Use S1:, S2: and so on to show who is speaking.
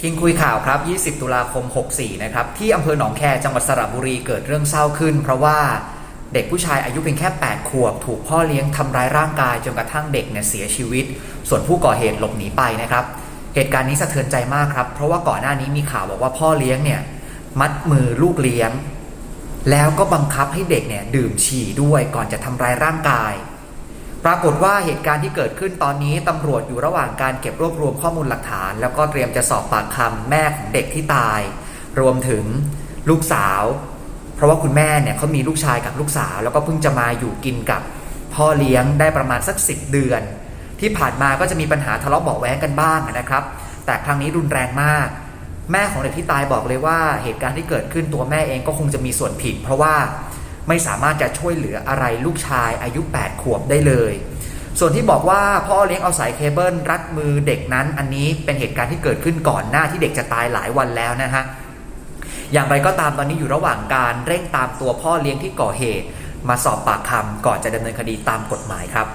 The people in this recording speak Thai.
S1: คิงคุยข่าวครับ 20 ตุลาคม 64 นะครับ ที่อำเภอหนองแคจังหวัดสระบุรีเกิดเรื่องเศร้าขึ้น เพราะว่าเด็กผู้ชายอายุเพียงแค่ 8 ขวบ ถูกพ่อเลี้ยงทำร้ายร่างกายจนกระทั่งเด็กเนี่ยเสียชีวิต ส่วนผู้ก่อเหตุหลบหนีไปนะครับ เหตุการณ์นี้สะเทือนใจมากครับ เพราะว่าก่อนหน้านี้มีข่าวบอกว่าพ่อเลี้ยงเนี่ยมัดมือลูกเลี้ยง แล้วก็บังคับให้เด็กเนี่ยดื่มฉี่ด้วยก่อนจะทำร้ายร่างกาย ปรากฏว่าเหตุการณ์ที่เกิดขึ้นตอนนี้ตำรวจอยู่ระหว่างการเก็บรวบรวมข้อมูลหลักฐาน แล้วก็เตรียมจะสอบปากคำแม่ของเด็กที่ตาย รวมถึงลูกสาว เพราะว่าคุณแม่เนี่ยเขามีลูกชายกับลูกสาว แล้วก็เพิ่งจะมาอยู่กินกับพ่อเลี้ยงได้ประมาณสักสิบเดือน ที่ผ่านมาก็จะมีปัญหาทะเลาะเบาะแว้งกันบ้างนะครับ แต่ครั้งนี้รุนแรงมาก แม่ของเด็กที่ตายบอกเลยว่าเหตุการณ์ที่เกิดขึ้นตัวแม่เองก็คงจะมีส่วนผิด เพราะว่า ไม่สามารถจะช่วยเหลืออะไรลูกชายอายุ 8 ขวบได้เลย ส่วนที่บอกว่าพ่อเลี้ยงเอาสายเคเบิลรัดมือเด็กนั้น อันนี้เป็นเหตุการณ์ที่เกิดขึ้นก่อนหน้าที่เด็กจะตายหลายวันแล้วนะฮะอย่างไรก็ตามตอนนี้อยู่ระหว่างการเร่งตามตัวพ่อเลี้ยงที่ก่อเหตุ มาสอบปากคำก่อนจะดำเนินคดีตามกฎหมายครับ